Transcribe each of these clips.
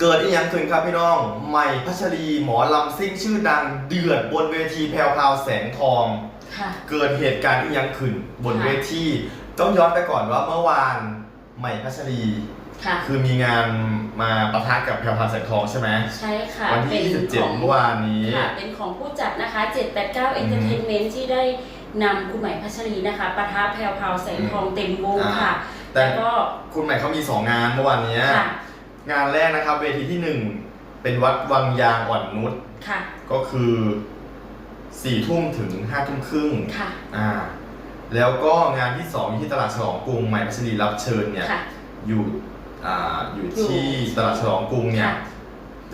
เกิดอีกอย่างขึ้นครับพี่น้อง ใหม่พัชรีหมอลำซิ่งชื่อดังเดือดบนเวทีแพรวพราวแสงทอง ค่ะ เกิดเหตุการณ์อีกอย่างขึ้นบนค่ะเวทีต้องย้อนไปก่อนว่าเมื่อวานใหม่พัชรี ค่ะ คือมีงานมาประทะกับแพรวพราวแสงทองใช่ไหมใช่ค่ะวันที่เป็นของ27เมื่อวานนี้ ค่ะ เป็นของผู้จัดนะคะ 789 Entertainment ที่ได้นำคุณใหม่พัชรีนะคะปะทะแพรวพราวแสงทองเต็มวงค่ะ แต่แล้วก็คุณใหม่เขามีสองงานเมื่อวานเนี้ย ค่ะ งานแรกนะครับเวทีที่หนึ่งเป็นวัดวังยางอ่อนนุชค่ะ ก็คือสี่ทุ่มถึงห้าทุ่มครึ่งค่ะ อ่า แล้วก็งานที่สองอยู่ที่ตลาดฉลองกรุงใหม่พัชรีรับเชิญเนี่ยค่ะ อยู่อ่าอยู่อยู่ที่ตลาดฉลองกรุงเนี่ย ค่ะ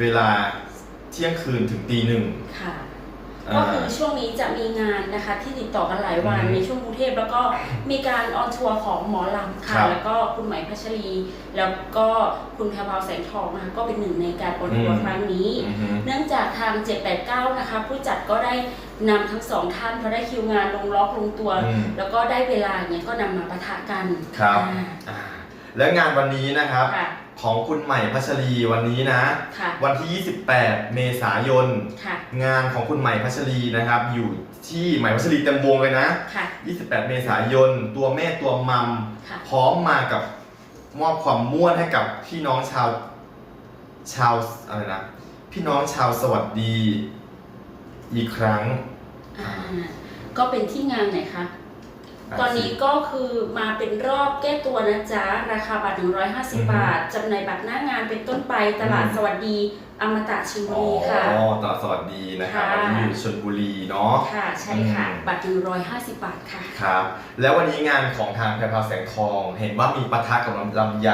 เวลาเที่ยงคืนถึงตีหนึ่งค่ะอ่า ก็คือช่วงนี้จะมีงานนะคะที่ติดต่อกันหลายวันอืมในช่วงกรุงเทพแล้วก็มีการออนทัวร์ของหมอลำครัค่ะบแล้วก็คุณไหมพัชรี แล้วก็คุณแพรวพราวแสงทองนะคะก็เป็นหนึ่งในการออนทัวร์อืมครั้งนี้อือฮึเนื่องจากทาง 789 นะคะ ผู้จัดก็ได้นำทั้งสองท่านพอได้คิวงานลงล็อกลงตัวอืมแล้วก็ได้เวลาเนี่ยก็นำมาปะทะกันครับอ่าอ่าและงานวันนี้นะครับค่ะของคุณใหม่พัชรีวันนี้นะ ค่ะ วันที่ 28 เมษายน ค่ะ งานของคุณใหม่พัชรีนะครับ อยู่ที่ใหม่พัชรีเต็มวงเลยนะ ค่ะ 28 เมษายน ตัวแม่ตัวมัม ค่ะ พร้อมมากับมอบความม่วนให้กับพี่น้องชาว ชาวอะไรนะ พี่น้องชาวสวัสดี อีกครั้ง อ่า ก็เป็นที่งานไหนคะ ตอนนี้ก็คือมาเป็นรอบแก้ตัวนะจ๊ะ ราคาบัตรอือฮึ150 บาทจำหน่ายบัตรหน้างานเป็นต้นไปตลาดอืมสวัสดี อมตะชิมอ๋บุอรีค่ะตลาดสวัสดีนะครับค่ะ วันนี้อยู่ชลบุรีเนาะ ค่ะ ใช่ค่ะ อืม บัตร150บาทค่ะ ครับ แล้ววันนี้งานของทางแพรพราวแสงทอง เห็นว่ามีปะทะกับลำลำไย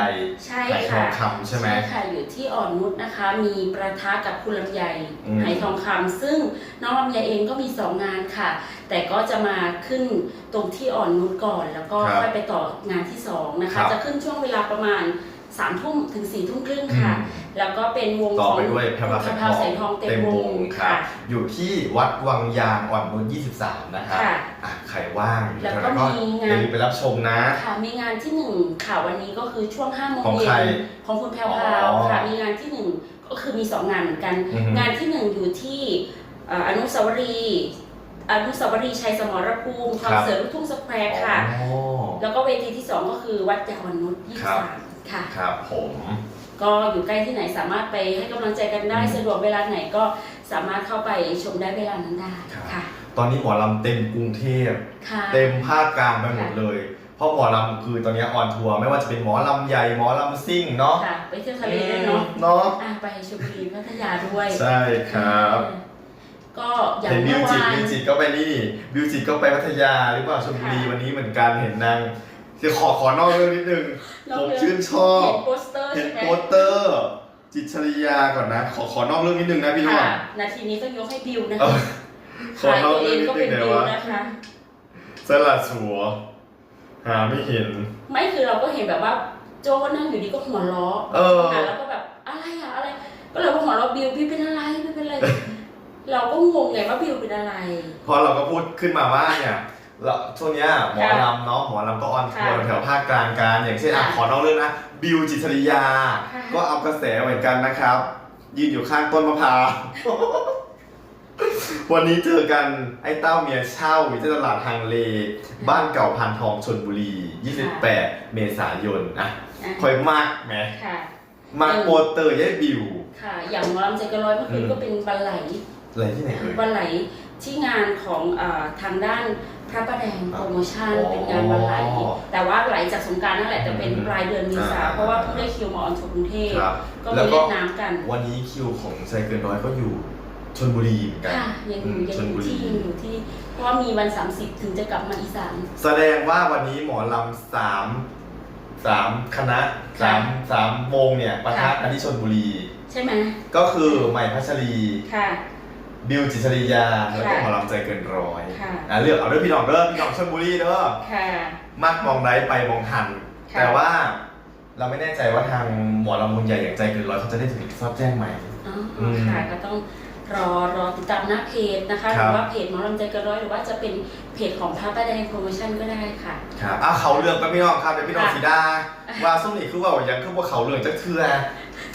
ใช่ไหทอค่ะงคำใช่ไหมใช่ค่ะอยู่ที่อ่อนนุชนะคะ มีประทะกับคุณลำไยอืม ไหทองคำซึ่งน้องลำไยเองก็มีสองงานค่ะ แต่ก็จะมาขึ้นตรงที่อ่อนนุชก่อน แล้วก็ครับค่อยไปต่องานที่สองนะครัคะ บจะขึ้นช่วงเวลาประมาณ3ามทุ่มถึง4ี่ทุ่มครึ่งค่ะ อืม แล้วก็เป็นวงต่ขอองไปด้วยแพรพราวแสงทพราวองแสงทองเต็มวงครับค่ะ อยู่ที่วัดวังยางอ่อนนุช23 นะครับค่ะอะใครว่างอยู่แล้วแถวก็นั้นก็มีงานอย่าลืมไปรับชมนะค่ะมีงานที่หนึ่งค่ะวันนี้ก็คือช่วง5้าโมงของเย็ใครนของคุณแพรวอ๋พราวอค่ะมีงานที่หนึ่งก็คือมีสองงานเหมือนกันอือฮึงานที่หนึ่งอยู่ที่เอ่ออนุสาวรีย์อนุสาวรีย์ชัยสมรภูมิคอนเสิร์ตลูกทุ่งสแควร์ค่ะอ๋อแล้วก็เวทีที่สองก็คือวัดยาวันนุชยี่ครับสามค่ะ ครับผม ก็อยู่ใกล้ที่ไหนสามารถไปให้กำลังใจกันได้อืมสะดวกเวลาไหนก็สามารถเข้าไปชมได้เวลานั้นได้ครับ ค่ะ ตอนนี้หมอลำเต็มกรุงเทพ ค่ะ เต็มภาคกลางไปหมดเลย เพราะหมอลำคือตอนนี้ออนทัวร์ไม่ว่าจะเป็นหมอลำใหญ่หมอลำซิ่งเนาะค่ะ ไปเที่ยวทะเลด้วยเนาะเนาะอะไปชลบุรีพัทยาด้วยใช่ครับก็อย่างเห็นบิเมื่วอจิตวาน บิวจิตก็ไปนี่บิวจิตก็ไปพัทยาหรือเปล่าชลบุรีค่ะ วันนี้เหมือนกันเห็นนางจะขอขอนอกเรื่องนิดนึงนอกผมเรื่องชื่นชอบ เห็นโปสเตอ ร์เห็นใช่ไหมโปสเตอร์ จิตรชริยาก่อนนะ ขอขอนอกเรื่องนิดนึงนะพี่น้องค่ะนาทีนี้ต้องยกให้บิวนะเอคะอขอขายนอตักวเอเรื่องงนิดก็นึเป็งนเดี๋ยบิววว่านะคะ สลัดสัว หาไม่เห็น ไม่คือเราก็เห็นแบบว่าโจก็นั่งอยู่ดีก็หัวเราะเออค่ะแล้วก็แบบอะไรอะอะไร ก็เลยว่าหัวเราะบิวพี่เป็นอะไรพี่เป็นอะไร เราก็งงไงว่าบิวเป็นอะไร เพราะเราก็พูดขึ้นมาว่าเนี่ย เราช่วงเนี้ยหมอค่ะลำเนาะหมอลำก็ออนทัวร์ค่ะแถวภาคกลางกันอย่างเช่นอะค่ะขอนอกเรื่องนะบิวจิตรชริยาค่ะก็เอากระแสเหมือนกันนะครับ ยืนอยู่ข้างต้นมะพร้าววันนี้เจอกันไอ้เต้าเมียเช่าอยู่ที่ตลาดฮังเล บ้านเก่าพานทองชนบุรี 28 เมษายนอะอะคอยมากไหมค่ะมากโปสเตอร์ยายบิว ค่ะ อย่างหมอลำใจเกนร้อยเมื่อคืนอืมก็เป็นบันไหลอะไรที่ไหนเอ่ยวันไหลที่งานของเออทางด้าน พระประแดงโปรโมชั่นอ๋อเป็นงานวันไหลแต่ว่าไหลจากสงกรารนั่นแหละแต่เป็นอืมปลายเดือนเมษาอ่าเพราะว่าเพิ่งได้คิวมาออนทัวร์กรุงเทพครับก็ไปแล้วก็เล่นน้ำกัน วันนี้คิวของใจเกินร้อยก็อยู่ชนบุรีเหมือนกันค่ะยังอยู่อืมยังชอลบุยู่รีที่ยังอยู่ที่เพราะว่ามีวัน 30 ถึงจะกลับมาอีสานแสดงว่าวันนี้หมอลำสามสามคณะสามสามวงเนี่ยปะทะค่ะกันที่ชนบุรี ใช่ไหมก็คือใหม่พัชรีค่ะ บิวจิตรชริยาแล้วก็ค่ะหมอลำใจเกินร้อยค่ะอะเลือกเอาเด้อพี่น้องเด้อพี่น้องชนบุรีเด้อค่ะมักมองไดไปมองทัน ค่ะ แต่ว่าเราไม่แน่ใจว่าทางหมอลำวงใหญ่อย่างใจเกินร้อยเขาจะได้ถึงทราบแจ้งไหม อ๋ออืมค่ะก็ต้องรอรอติดตามหน้าเพจนะคะหครัรืบอว่าเพจหมอลำใจเกินร้อยหรือว่าจะเป็นเพจของพระประแดงโปรโมชั่นก็ได้ค่ะ ครับอะเขาเรื่องกันพี่น้องครับเดี๋ยวพี่น้องค่ะ สีดาว่าส้มนี่คือว่าอย่างคือว่าเขาเรื่องจะเทื่อ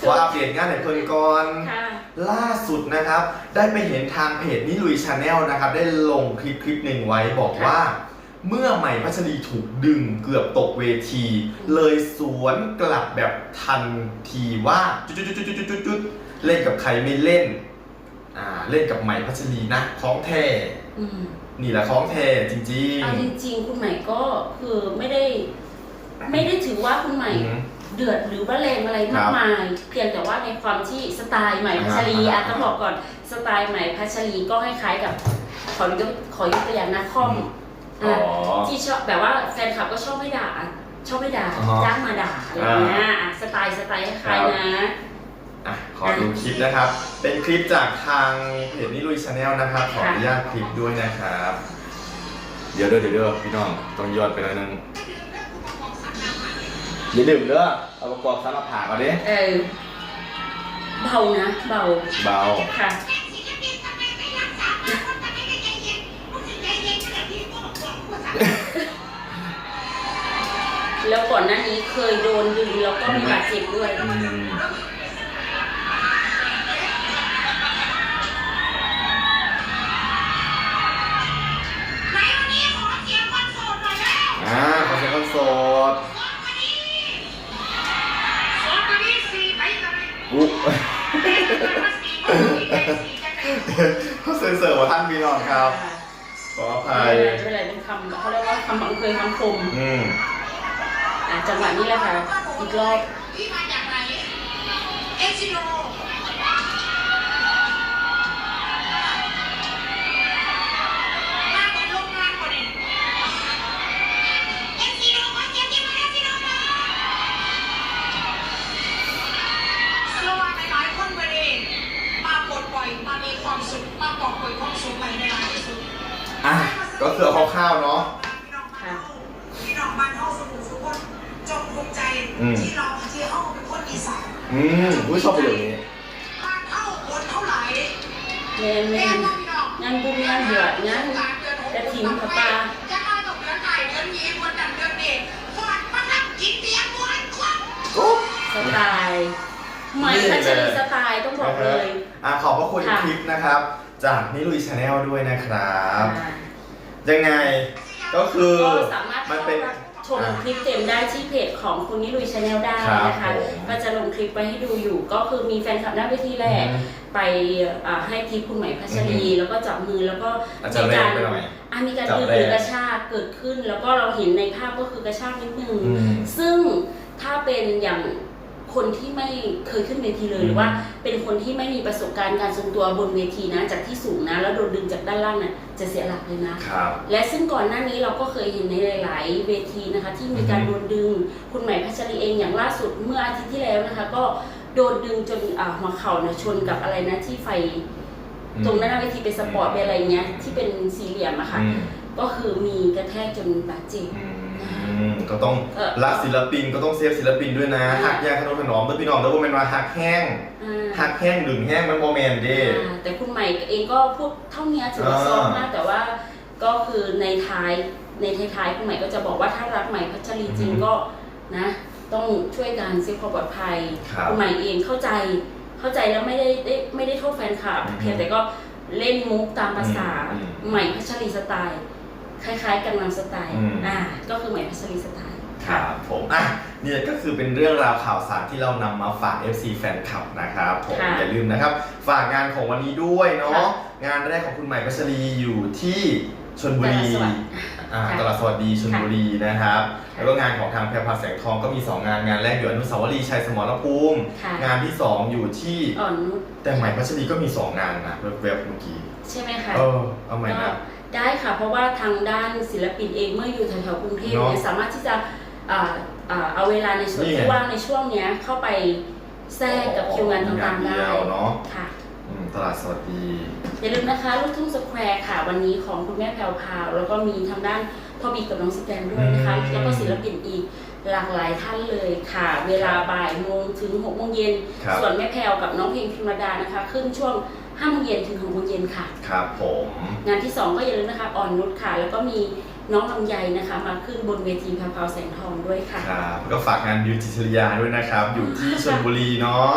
ขออัปเดตงานในเพิ่นก่อนค่ะล่าสุดนะครับ ได้ไปเห็นทางเพจนิลุยชาแนลนะครับ ได้ลงคลิปคลิปหนึ่งไว้บอกว่า เมื่อใหม่พัชรีถูกดึงเกือบตกเวที เลยสวนกลับแบบทันทีว่าจุดจุดจุดจุดจุดจุดเล่นกับใครไม่เล่นอ่าเล่นกับใหม่พัชรีนะของแท้อืมนี่แหละของแท้จริง เอาจริงๆ คุณใหม่ก็คือไม่ได้ ไม่ได้ถือว่าคุณใหม่อืม เดือดหรือว่าแรงอะไรมากมาย เพียงแต่ว่าในความที่สไตล์ใหม่พัชรีอ่าอะต้องบอกก่อนสไตล์ใหม่พัชรีก็คล้ายๆกับ ขอยกขอยกตัวอย่างนะคอมอ๋อะที่ชอบแบบว่าแฟนคลับก็ชอบให้ด่า ชอบให้ด่าอ๋อจ้างมาด่าอะไรอย่างเงี้ยอะสไตล์สไตล์คล้ายๆนะอะขอดูคลิปนะครับ เป็นคลิปจากทางเพจนิลุยชาแนลนะครับ ขออนุญาตคลิปด้วยนะครับ เดี๋ยวเด้อเดี๋ยวเด้อพี่น้องต้องย้อนไปหน่อยนึง อย่าลืมเด้อเอาประกอบสารผ่าก่อนดิเออเบานะ เบาเบาค่ะ แล้วก่อนหน้านี้เคยโดนดึงแล้วก็มีบาดเจ็บด้วย อืม เขาเซ็นเซอร์มาท่านพี่น้องครับ ขออภัยไม่เป็นไรไม่เป็นไรเป็นคำเขาเรียกว่าคำบังเคยคำคมอืมอะจังหวะนี้แหละค่ะอีกรอบ คือเอาคร่าวๆเนาะพี่น้องบ้านเฮาพี่น้องบ้านเฮาสมุทรสุขจงภูมิใจอืม ที่เราที่เฮาเป็นคนอีสานอืมผู้ชอบประโยคนี้ บ้านเฮาคนเท่าไหร่แมนแมแม่นว่าพี่น้องงานบุญงานเดือดงาน กระถิ่นพระป่าจะมาตกเดือนไหนเดือนนี้วันดันเดือนนี้ฟอดมานั่งกินเบียร์มวนควักสไตล์ใหม่พัชรีสไตล์ต้องบอกเลย อะขอบพระคุณค่ะ คลิปนะครับ จากนิลุยชาแนลด้วยนะครับอ่า ยังไงก็คือก็สามารถมันเข้าเป็นรับชมคลิปเต็มได้ที่เพจของคุณนิลุยชาแนลได้ครับนะคะผมก็จะลงคลิปไว้ให้ดูอยู่ ก็คือมีแฟนคลับหน้าเวทีแหละอืมไปอ่าให้ทิปคุณใหม่พัชรีอืมแล้วก็จับมือแล้วก็อาจจะแรงไปหน่อยอะมีการจับดึงแรงหรือกระชากเกิดขึ้น แล้วก็เราเห็นในภาพก็คือกระชากนิดนึง อืมซึ่งถ้าเป็นอย่าง คนที่ไม่เคยขึ้นเวทีเลยอืมหรือว่า เป็นคนที่ไม่มีประสบการณ์การทรงตัวบนเวทีนะจากที่สูงนะ แล้วโดนดึงจากด้านล่างน่ะจะเสียหลักเลยนะครับและซึ่งก่อนหน้านี้เราก็เคยเห็นในหลาย ๆ เวทีนะคะ ที่มีการอือฮึโดนดึง คุณใหม่พัชรีเองอย่างล่าสุดเมื่ออาทิตย์ที่แล้วนะคะ ก็โดนดึงจนอ่าหัวเข่านะชนกับอะไรนะที่ไฟ ตรงหน้าเวทีเป็นสปอร์ตเป็นอะไรเงี้ยที่เป็นสี่เหลี่ยมอะค่ะอืมก็คือมีกระแทกจนบาดเจ็บอื มก็ต้องเออ รักศิลปินก็ต้องเซฟศิลปินด้วยนะอ่าหักยางขนมถนอมด้วยพี่น้องแล้วโมเมนว่าหักแห้งอ่าหักแห้งดึงแห้งมันโมเมนเด้ อ่าแต่คุณใหม่เองก็พูดเท่านี้ถือว่าอ่าซอฟต์มากแต่ว่าก็คือในท้ายในท้ายๆคุณใหม่ก็จะบอกว่าถ้ารักใหม่พัชรีจริงอือฮึก็นะ ต้องช่วยกันเซฟความปลอดภัยครับณใหม่เองเข้าใจเข้าใจแล้วไม่ได้ได้ไม่ได้โทษแฟนคลับอือฮึเพียงแต่ก็เล่นมุกตามภาษาอืมใหม่พัชรีสไตล์ คล้ายๆกันนำสไตล์อืม อ่าก็คือใหม่พัชรีสไตล์ ครับผมอะเนี่ยก็คือเป็นเรื่องราวข่าวสารที่เรานำมาฝาก FC แฟนคลับนะครับผมค่ะอย่าลืมนะครับ ฝากงานของวันนี้ด้วยเนาะค่ะงานแรกของคุณใหม่พัชรีอยู่ที่ชนบุรีตลาดสวัสดิ์อ่าค่ะตลาดสวัสดีชนบุรีนะครับ ค่ะ แล้วก็งานของทางแพรพาแสงทองก็มี 2 งานงานแรกอยู่อนุสาวรีย์ชัยสมรภูมิ ค่ะงานที่ 2 อยู่ที่อ่อนนุชแต่ใหม่พัชรีก็มี 2 งานนะเว็บๆเมื่อกี้ใช่ไหมคะเออเอาใหม่ก็นะ ได้ค่ะ เพราะว่าทางด้านศิลปินเองเมื่ออยู่แถวๆกรุงเทพเนี่ยเนอะสามารถที่จะอ่าอ่าเอาเวลาในส่วนนี่ไง ที่ว่างในช่วงเนี้ยเข้าไปแทรกกับคิวงานต่างๆเดีได้ยวเนาะค่ะ อืมตลาดสวัสดีอย่าลืมนะคะลูกทุ่งสแควร์ค่ะ วันนี้ของคุณแม่แพรวพราว แล้วก็มีทางด้านพ่อบีกับน้องสแตนด้วยนะคะอืมแล้วก็ศิลปินอีกหลากหลายท่านเลยค่ะ เวลาบ่ายโมงถึงหกโมงเย็น ครับ ส่วนแม่แพรวกับน้องเพลงพิมรดานะคะ ขึ้นช่วง ห้าโมงเย็นถึงหกโมงเย็นค่ะ ครับผม งานที่ 2 ก็อย่าลืมนะคะอ่อนนุชค่ะ แล้วก็มีน้องลำไยนะคะ มาขึ้นบนเวทีพาวๆแสงทองด้วยค่ะ ครับแล้วก็ฝากงานบิวจิตรยาด้วยนะครับ อยู่ที่ชลบุรีเนาะ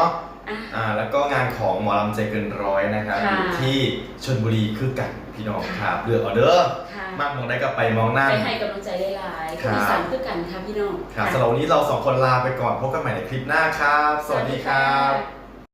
อะอ่าแล้วก็งานของหมอลำใจเกินร้อยนะครับค่ะอยู่ที่ชลบุรีคือกันพี่น้องค่ะ ครับเลือกออเดอร์ค่ะมากมองได้ก็ไปมองหน้าไปให้กำลังใจหลายๆครัคนบอีสานคือกันค่ะพี่น้องครับค่ะสำหรับวันนี้เราสองคนลาไปก่อนพบกันใหม่ในคลิปหน้าครับ สวัสดีครับะ